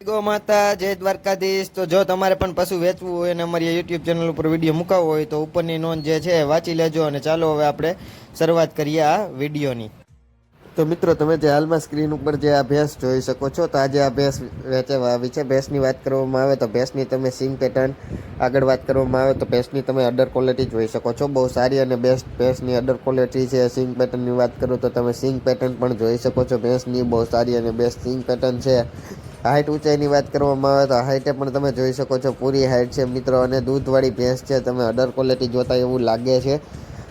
Go માતા, જય દ્વારકાધીશ. તો જો તમારે પણ પશુ વેચવું હોય અને અમારી યુટ્યુબ ચેનલ ઉપર વીડિયો મુકાવવો હોય તો ઉપરની નોંધ જે છે વાંચી લેજો અને ચાલો હવે આપણે શરૂઆત કરીએ આ વિડીયોની તો મિત્રો, તમે જે હાલમાં સ્ક્રીન ઉપર જે આ ભેંસ જોઈ શકો છો, તો આજે આ ભેંસ વેચવા આવી છે. ભેંસની વાત કરવામાં આવે તો ભેંસની તમે સિંગ પેટર્ન આગળ વાત કરવામાં આવે તો ભેંસની તમે અડર ક્વોલિટી જોઈ શકો છો. બહુ સારી અને બેસ્ટ ભેંસની અડર ક્વોલિટી છે. સિંગ પેટર્નની વાત કરું તો તમે સિંગ પેટર્ન પણ જોઈ શકો છો. ભેંસની બહુ સારી અને બેસ્ટ સિંગ પેટર્ન છે. હાઇટ ઊંચાઈની વાત કરવામાં આવે તો હાઇટે પણ તમે જોઈ શકો છો. પૂરી હાઇટ છે મિત્રો અને દૂધવાળી ભેંસ છે. તમે અડર ક્વોલિટી જોતા એવું લાગે છે.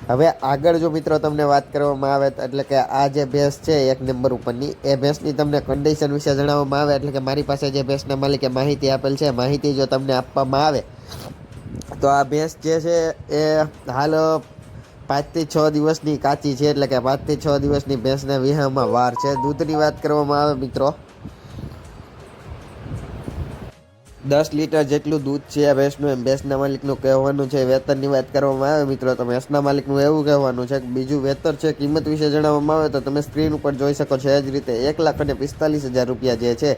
હવે આગળ જો મિત્રો તમને વાત કરવામાં આવે એટલે કે આ જે ભેંસ છે એક નંબર ઉપરની. એ ભેંસની તમને કન્ડિશન વિશે જણાવવામાં આવે એટલે કે મારી પાસે જે ભેંસના માલિકે માહિતી આપેલ છે. માહિતી જો તમને આપવામાં આવે તો આ ભેંસ જે છે એ હાલ પાંચથી છ દિવસની કાચી છે. એટલે કે પાંચથી છ દિવસની ભેંસના વિહામાં વાર છે. દૂધની વાત કરવામાં આવે મિત્રો. દસ લીટર જેટલું દૂધ છે, આ ભેંસનું એમ ભેંસના માલિકનું કહેવાનું છે, વેતનની વાત કરવામાં આવે મિત્રો, તો ભેંસના માલિકનું એવું કહેવાનું છે કે બીજું વેતર છે, કિંમત વિશે જણાવવામાં આવે તો તમે સ્ક્રીન ઉપર જોઈ શકો છો, એ જ રીતે એક લાખ અને પિસ્તાલીસ હજાર રૂપિયા જે છે,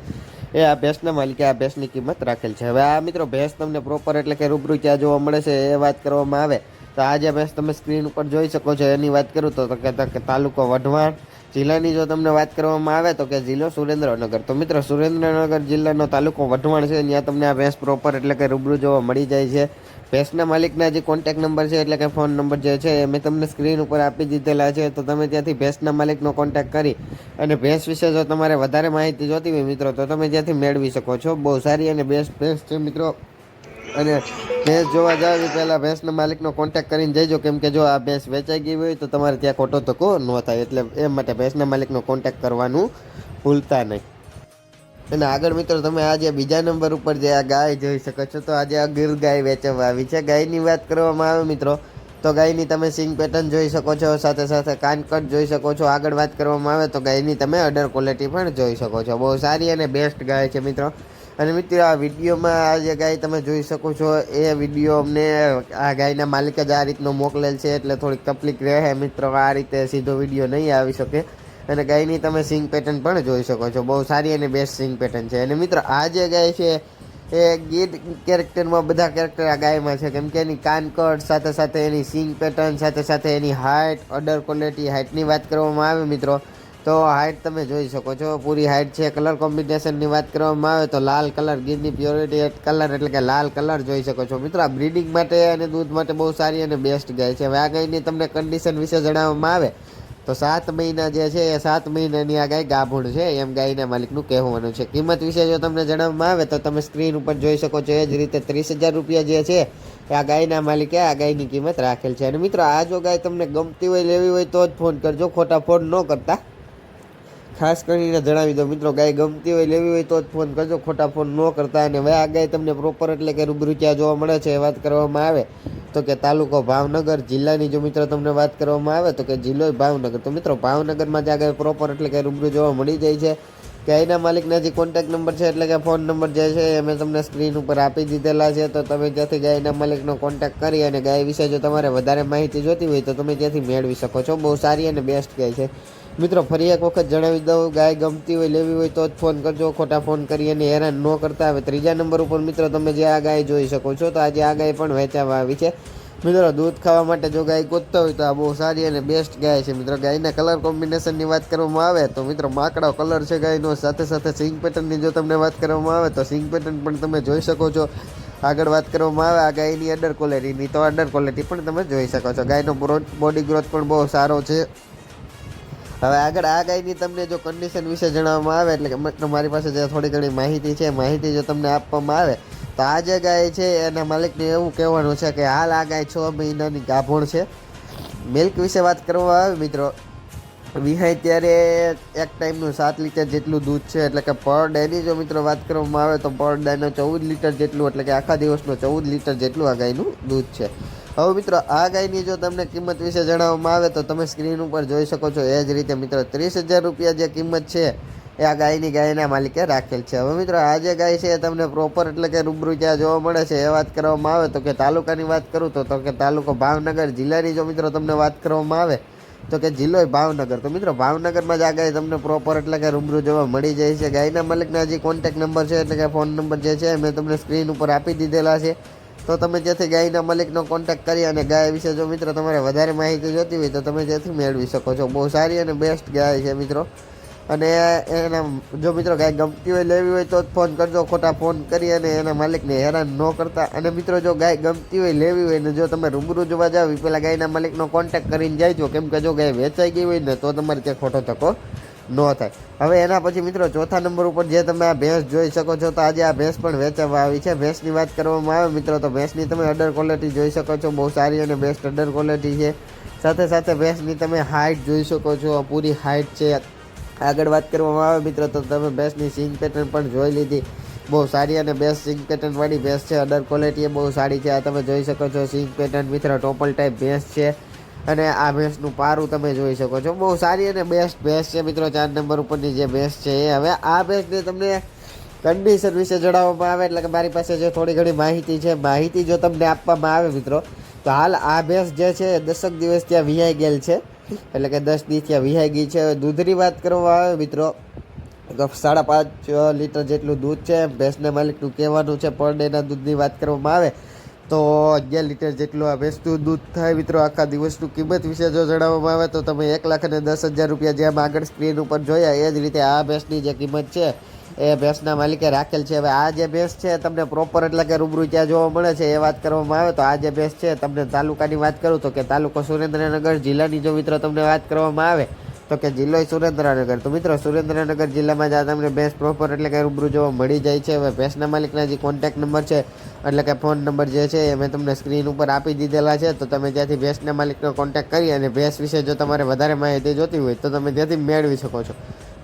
એ આ ભેંસના માલિકે આ ભેંસની કિંમત રાખેલ છે. હવે આ મિત્રો ભેંસ તમને પ્રોપર એટલે કે રૂબરૂ ક્યાં જોવા મળે છે, એ વાત કરવામાં આવે. તો આ જે ભેંસ તમે સ્ક્રીન ઉપર જોઈ શકો છો, એની વાત કરું તો કે તાલુકો વઢવાણ જિલ્લાની જો તમને વાત કરવામાં આવે તો કે જિલ્લો સુરેન્દ્રનગર. તો મિત્રો, સુરેન્દ્રનગર જિલ્લાનો તાલુકો વઢવાણ છે. ત્યાં તમને આ ભેંસ પ્રોપર એટલે કે રૂબરૂ જોવા મળી જાય છે. ભેંસના માલિકના જે કોન્ટેક નંબર છે એટલે કે ફોન નંબર જે છે એ મેં તમને સ્ક્રીન ઉપર આપી દીધેલા છે. તો તમે ત્યાંથી ભેંસના માલિકનો કોન્ટેક કરી અને ભેંસ વિશે જો તમારે વધારે માહિતી જોતી હોય મિત્રો, તો તમે ત્યાંથી મેળવી શકો છો. બહુ સારી અને બેસ્ટ ભેંસ છે મિત્રો. અને ભેંસ જોવા જાવ પહેલાં ભેંસના માલિકનો કોન્ટેક કરીને જઈજો. કેમ કે જો આ ભેંસ વેચાઈ ગઈ હોય તો તમારે ત્યાં ખોટો ધક્કો ન થાય. એટલે એ માટે ભેંસના માલિકનો કોન્ટેક કરવાનું ભૂલતા નહીં. અને આગળ મિત્રો તમે આજે બીજા નંબર ઉપર જે આ ગાય જોઈ શકો છો, તો આજે આ ગીર ગાય વેચવા આવી છે. ગાયની વાત કરવામાં આવે મિત્રો, તો ગાયની તમે સિંગ પેટર્ન જોઈ શકો છો, સાથે સાથે કાનકટ જોઈ શકો છો. આગળ વાત કરવામાં આવે તો ગાયની તમે અડર ક્વોલિટી પણ જોઈ શકો છો. બહુ સારી અને બેસ્ટ ગાય છે મિત્રો. અને મિત્રો, આ વિડીયોમાં આ જે ગાય તમે જોઈ શકો છો, એ વીડિયો અમને આ ગાયના માલિકે જ આ રીતનો મોકલેલ છે, એટલે થોડીક તકલીફ રહે. મિત્રો, આ રીતે સીધો વીડિયો નહીં આવી શકે. અને ગાયની તમે સિંગ પેટર્ન પણ જોઈ શકો છો. બહુ સારી અને બેસ્ટ સિંગ પેટર્ન છે. અને મિત્રો, આ જે ગાય છે, એ ગીત કેરેક્ટરમાં બધા કેરેક્ટર આ ગાયમાં છે. કેમ કે એની કાનકડ સાથે સાથે એની સિંગ પેટર્ન, સાથે સાથે એની હાઇટ અડર ક્વોલિટી હાઇટની વાત કરવામાં આવે મિત્રો તો હાઇટ તમે જોઈ શકો છો. પૂરી હાઇટ છે. કલર કોમ્બિનેશનની વાત કરવામાં આવે તો લાલ કલર ગીરની પ્યોરિટી કલર એટલે કે લાલ કલર જોઈ શકો છો. મિત્રો, આ બ્રીડિંગ માટે અને દૂધ માટે બહુ સારી અને બેસ્ટ ગાય છે. હવે આ ગાયની તમને કન્ડિશન વિશે જણાવવામાં આવે તો સાત મહિના જે છે એ સાત મહિનાની આ ગાય ગાભણ છે. એમ ગાયના માલિકનું કહેવાનું છે. કિંમત વિશે જો તમને જણાવવામાં આવે તો તમે સ્ક્રીન ઉપર જોઈ શકો છો. એ જ રીતે ત્રીસ હજાર રૂપિયા જે છે એ આ ગાયના માલિકે આ ગાયની કિંમત રાખેલ છે. અને મિત્રો, આ જો ગાય તમને ગમતી હોય, લેવી હોય તો જ ફોન કરજો. ખોટા ફોન ન કરતા. ખાસ કરીને જણાવી દો મિત્રો, ગાય ગમતી હોય, લેવી હોય તો જ ફોન કરજો. ખોટા ફોન ન કરતા અને હવે આ ગાય તમને પ્રોપર એટલે કે રૂબરૂ ક્યાં જોવા મળે છે, એ વાત કરવામાં આવે. તો કે તાલુકો ભાવનગર જિલ્લાની જો મિત્રો તમને વાત કરવામાં આવે, તો કે જિલ્લો ભાવનગર. તો મિત્રો, ભાવનગરમાં જ આ ગાય પ્રોપર એટલે કે રૂબરૂ જોવા મળી જાય છે. ગાયના માલિકના જે કોન્ટેક નંબર છે, એટલે કે ફોન નંબર જે છે, એ મેં તમને સ્ક્રીન ઉપર આપી દીધેલા છે. તો તમે ત્યાંથી ગાયના માલિકનો કોન્ટેક કરી અને ગાય વિશે જો તમારે વધારે માહિતી જોતી હોય, તો તમે ત્યાંથી મેળવી શકો છો. બહુ સારી અને બેસ્ટ ગાય છે. મિત્રો, ફરી એક વખત જણાવી દઉં, ગાય ગમતી હોય, લેવી હોય તો જ ફોન કરજો. ખોટા ફોન કરી અને હેરાન ન કરતા હવે ત્રીજા નંબર ઉપર, મિત્રો, તમે જે આ ગાય જોઈ શકો છો, તો આજે આ ગાય પણ વેચાવા આવી છે. મિત્રો, દૂધ ખાવા માટે જો ગાય ગોતતા હોય, તો આ બહુ સારી અને બેસ્ટ ગાય છે. મિત્રો, ગાયના કલર કોમ્બિનેશનની વાત કરવામાં આવે, તો મિત્રો, માકડો કલર છે ગાયનો. સાથે સાથે સિંગ પેટર્નની જો તમને વાત કરવામાં આવે, તો સિંગ પેટર્ન પણ તમે જોઈ શકો છો. આગળ વાત કરવામાં આવે, આ ગાયની અડર ક્વોલિટીની તો અડર ક્વોલિટી પણ તમે જોઈ શકો છો. ગાયનો બોડી ગ્રોથ પણ બહુ સારો છે. હવે આગળ આ ગાયની તમને જો કન્ડિશન વિશે જણાવવામાં આવે, એટલે કે મારી પાસે જે થોડી ઘણી માહિતી છે માહિતી જો તમને આપવામાં આવે, તો આ જે ગાય છે, એના માલિકને એવું કહેવાનું છે કે હાલ આ ગાય છ મહિનાની ગાભણ છે. મિલ્ક વિશે વાત કરવામાં આવે, મિત્રો. વિહાય ત્યારે એક ટાઈમનું સાત લીટર જેટલું દૂધ છે, એટલે કે પર ડેની જો મિત્રો વાત કરવામાં આવે તો પર ડેનો ચૌદ લીટર જેટલું, એટલે કે આખા દિવસનું ચૌદ લીટર જેટલું આ ગાયનું દૂધ છે. હવે મિત્રો, આ ગાયની જો તમને કિંમત વિશે જણાવવામાં આવે તો તમે સ્ક્રીન ઉપર જોઈ શકો છો, એ જ રીતે મિત્રો, ત્રીસ હજાર રૂપિયા જે કિંમત છે, એ આ ગાયની ગાયના માલિકે રાખેલ છે. હવે મિત્રો, આ જે ગાય છે એ તમને પ્રોપર એટલે કે રૂબરૂ જ્યાં જોવા મળે છે, એ વાત કરવામાં આવે તો કે તાલુકાની વાત કરું તો તો કે તાલુકો ભાવનગર જિલ્લાની જો મિત્રો તમને વાત કરવામાં આવે તો કે જિલ્લો ભાવનગર. તો મિત્રો, ભાવનગરમાં જ આ ગાય તમને પ્રોપર એટલે કે રૂબરૂ જોવા મળી જાય છે. ગાયના માલિકના હજી કોન્ટેક નંબર છે એટલે કે ફોન નંબર જે છે મેં તમને સ્ક્રીન ઉપર આપી દીધેલા છે. તો તમે જેથી ગાયના માલિકનો કોન્ટેક કરી અને ગાય વિશે જો મિત્રો તમારે વધારે માહિતી જોતી હોય તો તમે જેથી મેળવી શકો છો. બહુ સારી અને બેસ્ટ ગાય છે મિત્રો. અને એના જો મિત્રો ગાય ગમતી હોય લેવી હોય તો જ ફોન કરજો. ખોટા ફોન કરી અને એના માલિકને હેરાન ન કરતા. અને મિત્રો જો ગાય ગમતી હોય, લેવી હોય ને જો તમે રૂબરૂ જોવા જાવ પેલા ગાયના માલિકનો કોન્ટેક્ટ કરીને જાય કેમ કે જો ગાય વેચાઈ ગઈ હોય ને, તો તમારે ત્યાં ખોટો ધક્કો ન થાય. હવે એના પછી મિત્રો ચોથા નંબર ઉપર જે તમે આ ભેંસ જોઈ શકો છો, તો આજે આ ભેંસ પણ વેચવામાં આવી છે. ભેંસની વાત કરવામાં આવે મિત્રો, તો ભેંસની તમે અડર ક્વોલિટી જોઈ શકો છો. બહુ સારી અને બેસ્ટ અડર ક્વોલિટી છે. સાથે સાથે ભેંસની તમે હાઇટ જોઈ શકો છો. પૂરી હાઇટ છે. આગળ વાત કરવામાં આવે મિત્રો, તો તમે ભેંસની સિંગ પેટર્ન પણ જોઈ લીધી. બહુ સારી અને બેસ્ટ સિંગ પેટર્નવાળી ભેંસ છે. અડર ક્વોલિટી એ બહુ સારી છે. આ તમે જોઈ શકો છો સિંગ પેટર્ન મિત્રો ટોપલ ટાઈપ ભેંસ છે. અને આ ભેંસનું પારું તમે જોઈ શકો છો. બહુ સારી અને બેસ્ટ ભેંસ છે મિત્રો, ચાર નંબર ઉપરની જે ભેંસ છે એ. હવે આ ભેંસને તમને કન્ડિશન વિશે જણાવવામાં આવે, એટલે કે મારી પાસે જે થોડી ઘણી માહિતી છે, માહિતી જો તમને આપવામાં આવે મિત્રો, તો હાલ આ ભેંસ જે છે દસક દિવસ ત્યાં વિહાઈ ગયેલ છે. એટલે કે દસ દિવસ ત્યાં વિહાઈ ગઈ છે. દૂધની વાત કરવામાં આવે મિત્રો સાડા પાંચ લીટર જેટલું દૂધ છે. ભેંસના માલિકનું કહેવાનું છે, પર ડેના દૂધની વાત કરવામાં આવે, તો અગિયાર લીટર જેટલું આ ભેંસનું દૂધ થાય મિત્રો. આખા દિવસનું કિંમત વિશે જો જણાવવામાં આવે, તો તમે એક લાખ અને દસ હજાર રૂપિયા જેમ આગળ સ્ક્રીન ઉપર જોયા, એ જ રીતે આ ભેંસની જે કિંમત છે એ ભેંસના માલિકે રાખેલ છે. હવે આ જે ભેંસ છે, તમને પ્રોપર એટલે કે રૂબરૂ ત્યાં જોવા મળે છે એ વાત કરવામાં આવે, તો આ જે ભેંસ છે, તમને તાલુકાની વાત કરું તો કે તાલુકો સુરેન્દ્રનગર જિલ્લાની જો મિત્રો તમને વાત કરવામાં આવે, તો કે જિલ્લો સુરેન્દ્રનગર. તો મિત્રો સુરેન્દ્રનગર જિલ્લામાં જ આ તમને ભેંસ પ્રોપર એટલે કે રૂબરૂ જોવા મળી જાય છે. હવે ભેંસના માલિકના જે કોન્ટેક નંબર છે, એટલે કે ફોન નંબર જે છે, એ મેં તમને સ્ક્રીન ઉપર આપી દીધેલા છે. તો તમે ત્યાંથી ભેંસના માલિકનો કોન્ટેક કરી અને ભેંસ વિશે જો તમારે વધારે માહિતી જોતી હોય, તો તમે ત્યાંથી મેળવી શકો છો.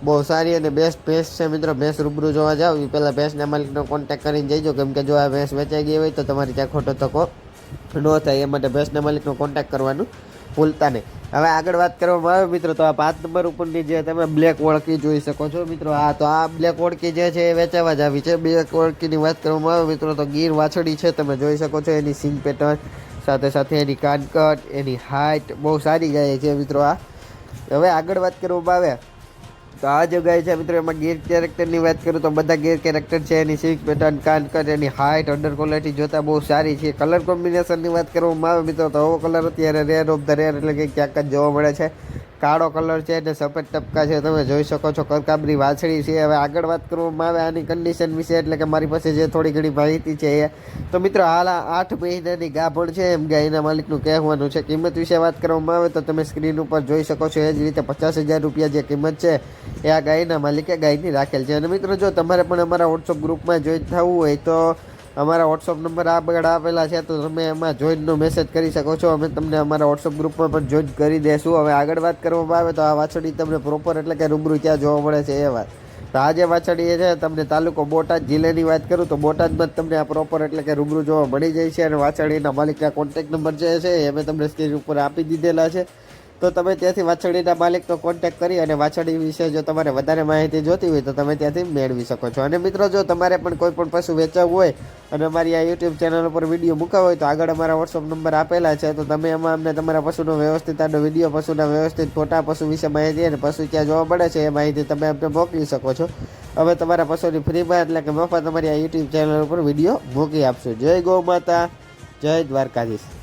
બહુ સારી અને બેસ્ટ ભેંસ છે મિત્રો. ભેંસ રૂબરૂ જોવા જાવ. એ પહેલાં ભેંસના માલિકનો કોન્ટેક કરીને જઈજો. કેમ કે જો આ ભેંસ વેચાઈ ગઈ હોય તો તમારે ત્યાં ખોટો તકો ન થાય. એ માટે ભેંસના માલિકનો કોન્ટેક કરવાનું ભૂલતા નહીં. હવે આગળ વાત કરવામાં આવે મિત્રો, તો આ પાંચ નંબર ઉપરની જે તમે બ્લેક ઓળખી જોઈ શકો છો મિત્રો. આ તો આ બ્લેક ઓળખી જે છે એ વેચાવા જ આવી છે. બ્લેક ઓળખીની વાત કરવામાં આવે મિત્રો, તો ગીર વાછડી છે. તમે જોઈ શકો છો એની સિંગ પેટર્ન સાથે સાથે એની કાનકટ, એની હાઇટ બહુ સારી ગાય છે મિત્રો આ. હવે આગળ વાત કરવામાં આવે. તો આ જગ્યાએ છે મિત્રો, એમાં ગીર કેરેક્ટરની વાત કરું તો બધા ગીર કેરેક્ટર છે, એની સિંગ પેટર્ન કાનકટ એની હાઇટ અંડર ક્વોલિટી જોતા બહુ સારી છે. કલર કોમ્બિનેશનની વાત કરવામાં આવે મિત્રો, તો હવો કલર અત્યારે રેર ઓફ ધ રેર એટલે કે ક્યાંક જ જોવા મળે છે. કાળો કલર છે અને સફેદ ટપકા છે, તમે જોઈ શકો છો કરકાબરી વાછડી છે. હવે આગળ વાત કરવામાં આવે આની કન્ડિશન વિશે, એટલે કે મારી પાસે જે થોડી ઘણી માહિતી છે એ. તો મિત્રો, હાલ આઠ મહિનાની ગાભણ છે, એમ ગાયના માલિકનું કહેવાનું છે. કિંમત વિશે વાત કરવામાં આવે તો તમે સ્ક્રીન ઉપર જોઈ શકો છો, એ જ રીતે પચાસ હજાર રૂપિયા જે કિંમત છે, એ આ ગાયના માલિકે ગાયની રાખેલ છે. અને મિત્રો, જો તમારે પણ અમારા વોટ્સઅપ ગ્રુપમાં જોઈન થવું હોય તો અમારા વોટ્સઅપ નંબર આગળ આપેલા છે, તો તમે એમાં જોઈનનો મેસેજ કરી શકો છો. અમે તમને અમારા વોટ્સઅપ ગ્રુપમાં પણ જોઈન કરી દેશું. હવે આગળ વાત કરવામાં આવે તો આ વાછડી તમને પ્રોપર એટલે કે રૂબરૂ ત્યાં જોવા મળે છે એ વાત. તો આ જે વાછડી છે, તમને તાલુકો બોટાદ જિલ્લાની વાત કરું, તો બોટાદમાં જ તમને આ પ્રોપર એટલે કે રૂબરૂ જોવા મળી જાય છે. અને વાછડીના માલિકના કોન્ટેક નંબર જે છે, એ અમે તમને સ્ક્રીન ઉપર આપી દીધેલા છે. તો તમે ત્યાંથી વાછડીના માલિકનો કોન્ટેક્ટ કરી અને વાછડી વિશે જો તમારે વધારે માહિતી જોતી હોય તો તમે ત્યાંથી મેળવી શકો છો. અને મિત્રો, જો તમારે પણ કોઈ પણ પશુ વેચાવવું હોય અને અમારી આ યુટ્યુબ ચેનલ ઉપર વીડિયો મૂકવા હોય તો આગળ અમારા વોટ્સઅપ નંબર આપેલા છે, તો તમે એમાં અમને તમારા પશુનો વ્યવસ્થિત આનો વીડિયો પશુના વ્યવસ્થિત ફોટા પશુ વિશે માહિતી અને પશુ ક્યાં જોવા મળે છે એ માહિતી તમે અમને મોકલી શકો છો. હવે તમારા પશુની ફ્રીમાં, એટલે કે મફત, અમારી આ યુટ્યુબ ચેનલ ઉપર વીડિયો મૂકી આપશું. જય ગૌ માતા, જય દ્વારકાધીશ.